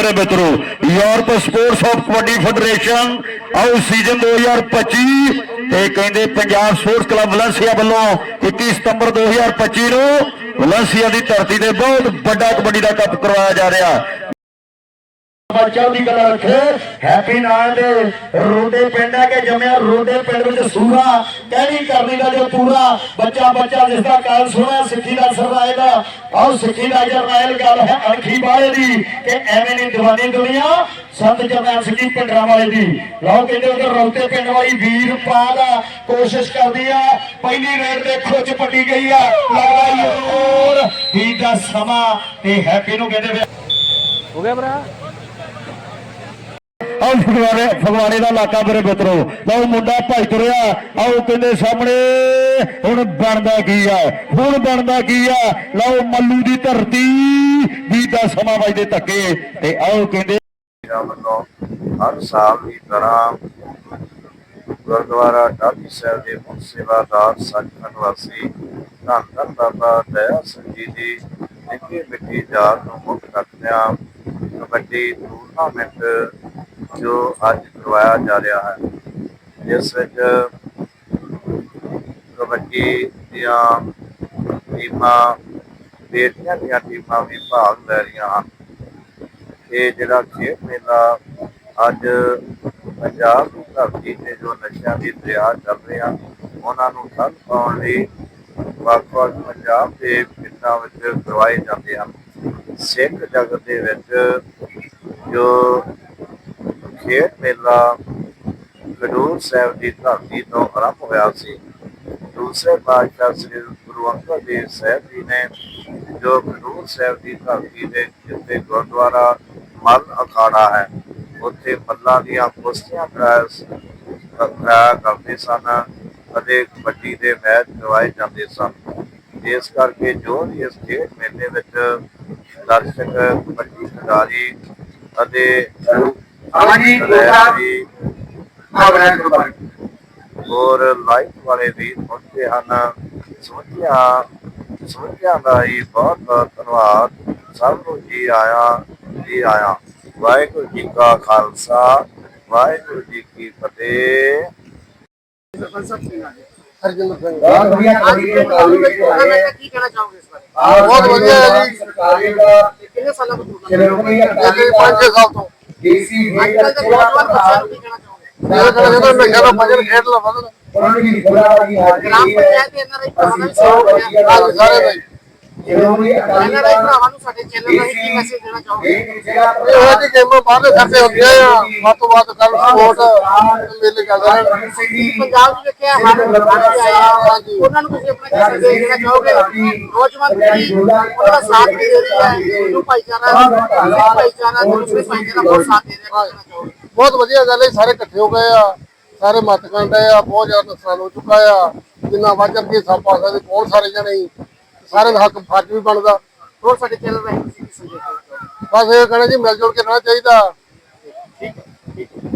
ਮੇਰੇ ਮਿੱਤਰੋ, Europe sports of kabaddi federation ਆਓ ਸੀਜ਼ਨ 2025 ਤੇ ਕਹਿੰਦੇ ਪੰਜਾਬ ਸਪੋਰਟਸ ਕਲੱਬ ਵਲੰਸੀਆ ਵੱਲੋਂ 21 ਸਤੰਬਰ 2025 ਨੂੰ ਵਲੰਸੀਆ ਦੀ ਧਰਤੀ ਤੇ ਬਹੁਤ ਵੱਡਾ ਕਬੱਡੀ ਦਾ ਕੱਪ ਕਰਵਾਇਆ ਜਾ ਰਿਹਾ। ਬੱਚਾ ਦੀ ਰੱਖੇ। ਹੈਪੀ ਨਾਲ ਦੇ ਰੋਡੇ ਪਿੰਡ ਹੈ ਕਿ ਜੰਮਿਆ ਰੋਡੇ ਪਿੰਡ ਵਿੱਚ ਸੂਰਾ ਕਹਿਣੀ ਕਰਨੀ ਦਾ ਜੋ ਪੂਰਾ। ਬੱਚਾ ਬੱਚਾ ਜਿਸ ਦਾ ਕਾਲ ਸੁਣਿਆ ਸਿੱਖੀ ਦਾ ਸਰਰਾਏ ਦਾ। ਆਓ ਸਿੱਖੀ ਦਾ ਜਰਨੈਲ ਗੱਲ ਹੈ, ਅਣਖੀ ਵਾਲੇ ਦੀ ਕਿ ਐਵੇਂ ਨਹੀਂ ਦੀਵਾਨੀ ਦੁਨੀਆ, ਸੰਤ ਜਰਨੈਲ ਸਿੰਘ ਜੀ ਵਾਲੇ ਦੀ। ਲਓ ਕਹਿੰਦੇ ਉਧਰ ਰੋਡੇ ਪਿੰਡ ਵਾਲੀ ਵੀਰ ਪਾਲ ਆ, ਕੋਸ਼ਿਸ਼ ਕਰਦੀ ਆ, ਪਹਿਲੀ ਰੇਡ ਤੇ ਖੁੱਚ ਪੱਟੀ ਗਈ ਆ। ਲੱਗਦਾ ਯੋਰ ਹੀ ਦਾ ਸਮਾਂ ਤੇ ਹੈਪੀ ਨੂੰ ਕਹਿੰਦੇ ਹੋ ਗਿਆ ਭਰਾ? ਆਓ ਫਗਵਾੜੇ ਫਗਵਾੜੇ ਦਾ ਇਲਾਕਾ ਮੇਰੇ ਮਿੱਤਰੋ। ਲਓ ਮੁੰਡਾ ਭਾਈ ਤੁਰਿਆ, ਆਓ ਕਹਿੰਦੇ ਸਾਹਮਣੇ। ਹੁਣ ਬਣਦਾ ਕੀ ਆ? ਹੁਣ ਬਣਦਾ ਕੀ ਆ? ਲਓ ਮੱਲੂ ਦੀ ਧਰਤੀ ਵੀ ਦਾ ਸਮਾਂ ਵੱਜਦੇ ਧੱਕੇ। ਤੇ ਆਓ ਕਹਿੰਦੇ ਵੱਲੋਂ ਹਰ ਸਾਲ ਦੀ ਤਰ੍ਹਾਂ ਗੁਰਦੁਆਰਾ ਟਾਹਲੀ ਸਾਹਿਬ ਦੇ ਮੁੱਖ ਸੇਵਾਦਾਰ ਸੱਚਖੰਡ ਵਾਸੀ ਧੰਨ ਧੰਨ ਬਾਬਾ ਦਇਆ ਸਿੰਘ ਜੀ ਦੀ ਨਿੱਕੀ ਮਿੱਟੀ ਯਾਦ ਨੂੰ ਮੁੱਖ ਰੱਖਦਿਆਂ ਕਬੱਡੀ ਟੂਰਨਾਮੈਂਟ ਜੋ ਅੱਜ ਕਰਵਾਇਆ ਜਾ ਰਿਹਾ ਹੈ। ਜਿਸ ਵਿੱਚ ਕਬੱਡੀ ਦੀਆਂ ਟੀਮਾਂ, ਬੇਟੀਆਂ ਦੀਆਂ ਟੀਮਾਂ ਵੀ ਭਾਗ ਲੈ ਰਹੀਆਂ ਹਨ। ਇਹ ਜਿਹੜਾ ਖੇਡ ਮੇਲਾ ਅੱਜ ਪੰਜਾਬ ਦੀ ਧਰਤੀ ਤੇ ਜੋ ਨਸ਼ਿਆਂ ਦੀ ਦਰਿਆ ਚੱਲ ਰਿਹਾ, ਉਹਨਾਂ ਨੂੰ ਠੱਲ ਪਾਉਣ ਲਈ ਵੱਖ-ਵੱਖ ਪੰਜਾਬ ਦੇ ਪਿੰਡਾਂ ਵਿੱਚ ਕਰਵਾਏ ਜਾਂਦੇ ਹਨ। ਸਿੱਖ ਜਗਤ ਦੇ ਵਿੱਚ ਜੋ ਖੇਡ ਮੇਲਾ ਖਡੂਰ ਸਾਹਿਬ ਦੀ ਧਰਤੀ ਤੋਂ ਆਰੰਭ ਹੋਇਆ ਸੀ। ਦੂਸਰੇ ਪਾਤਸ਼ਾਹ ਸ੍ਰੀ ਗੁਰੂ ਅੰਗਦ ਦੇਵ ਸਾਹਿਬ ਜੀ ਨੇ ਜੋ ਖਡੂਰ ਸਾਹਿਬ ਦੀ ਧਰਤੀ ਦੇ ਜਿੱਥੇ ਗੁਰਦੁਆਰਾ ਮੱਲ ਅਖਾੜਾ ਹੈ, ਉੱਥੇ ਮੱਲਾਂ ਦੀਆਂ ਕੁਸ਼ਤੀਆਂ ਕਰਾਇਆ ਕਰਦੇ ਸਨ ਅਤੇ ਕਬੱਡੀ ਦੇ ਮੈਚ ਕਰਵਾਏ ਜਾਂਦੇ ਸਨ। ਇਸ ਕਰਕੇ ਜੋ ਵੀ ਇਸ ਖੇਡ ਮੇਲੇ ਵਿੱਚ ਦਰਸ਼ਕ, ਕਬੱਡੀ ਖਿਡਾਰੀ ਅਤੇ ਹਾਂਜੀ, ਹੋਰ ਲਾਈਫ ਵਾਲੇ ਵੀ ਪਹੁੰਚੇ ਹਨ। ਸਮਝਿਆ ਸਮਝਿਆ ਦਾ ਹੀ ਬਹੁਤ ਬਹੁਤ ਧੰਨਵਾਦ। ਸਭ ਨੂੰ ਜੀ ਆਇਆ ਜੀ ਆਇਆ। ਵਾਹਿਗੁਰੂ ਜੀ ਕਾ ਖਾਲਸਾ ਵਾਹਿਗੁਰੂ ਜੀ ਕੀ ਫਤਿਹ। ਹਰਜਿੰਦਰ ਸਿੰਘ ਬਹੁਤ ਵਧੀਆ ਕਬੱਡੀ ਦੇ ਤਾਲੀਮ ਕੀ ਕਹਿਣਾ ਚਾਹੋਗੇ ਇਸ ਬਾਰੇ? ਬਹੁਤ ਵਧੀਆ ਹੈ ਜੀ ਸਰਕਾਰੀ ਦਾ ਕਿੰਨੇ ਸਾਲਾਂ ਤੋਂ ਇਹ ਅਕਾਲੀ ਪੰਜ ਛੇ ਸਾਲ ਤੋਂ। ਅੱਜ ਕੱਲ੍ਹ ਦੇ ਚਾਹੋਗੇ ਮੇਰੇ ਕੋਲ ਜਦੋਂ ਮੈਂ ਕਹਿੰਦਾ ਭਜਨ ਖੇਡ ਲਾ ਵਧਣ ਉਹਨਾਂ ਦੀ ਗੁਰਾਂ ਦੀ ਹਾਜ਼ਰੀ ਗ੍ਰਾਮ ਪੰਚਾਇਤ ਦੇ ਇਹਨਾਂ ਦੇ ਭਰਾਵਾਂ ਨੂੰ ਸਭ ਸਹਿਯੋਗ ਵਧੀਆ ਮਿਲਿਆ ਗੱਲ ਸਾਰੇ ਭਾਈ ਸ਼੍ਰੋਮਣੀ ਅਕਾਲੀ ਇਹਨਾਂ ਦੇ ਭਰਾਵਾਂ ਨੂੰ ਸਾਡੇ ਚੈਨਲ ਰਾਹੀਂ ਕੀ ਮੈਸੇਜ ਦੇਣਾ ਚਾਹੋਗੇ? ਇਹ ਜਿਹੜਾ ਜੀ ਗੇਮਾਂ ਬਾਹਰਲੇ ਖਰਚੇ ਹੁੰਦੀਆਂ ਆ। ਵੱਧ ਤੋਂ ਵੱਧ ਕੱਲ ਸਪੋਰਟ ਮੇਲੇ ਚੱਲਦੇ ਰਹਿਣ। ਪੰਜਾਬ ਵਿੱਚ ਵੇਖਿਆ ਹਰ ਰਾਜ ਆਇਆ ਉਹਨਾਂ ਨੂੰ ਤੁਸੀਂ ਆਪਣਾ ਕੀ ਸੰਦੇਸ਼ ਦੇਣਾ ਚਾਹੋਗੇ? ਨੌਜਵਾਨ ਪੀੜ੍ਹੀ ਉਹਨਾਂ ਦਾ ਸਾਥ ਨਹੀਂ ਦੇ ਰਹੀ ਹੈ ਹਿੰਦੂ ਭਾਈਚਾਰਾ ਸਿੱਖ ਭਾਈਚਾਰਾ ਦੂਸਰੇ ਭਾਈਚਾਰਾ ਬਹੁਤ ਸਾਥ ਦੇ ਰਿਹਾ। ਹੈ ਕਹਿਣਾ ਚਾਹੋਗੇ ਬਹੁਤ ਵਧੀਆ ਗੱਲ ਹੈ ਸਾਰੇ ਇਕੱਠੇ ਹੋ ਗਏ ਆ। ਸਾਰੇ ਮਤ ਕੰਡੇ ਆ ਬਹੁਤ ਜ਼ਿਆਦਾ ਨੁਕਸਾਨ ਹੋ ਚੁੱਕਾ ਆ। ਜਿੰਨਾ ਵਾਜਰ ਕੇ ਸਭ ਪਾਸੇ ਦੇ ਬਹੁਤ ਸਾਰੇ ਜਣੇ। ਸਾਰੇ ਦਾ ਹੱਕ ਫਰਜ਼ ਵੀ ਬਣਦਾ। ਹੋਰ ਸਾਡੇ ਚੈਨਲ ਰਾਹੀਂ ਤੁਸੀਂ ਕੀ ਸੰਦੇਸ਼ ਦੇਣਾ ਚਾਹੋਗੇ ਬਸ ਇਹ ਕਹਿਣਾ ਜੀ, ਮਿਲ ਜੁਲ ਕੇ ਰਹਿਣਾ ਚਾਹੀਦਾ। ਠੀਕ ਹੈ।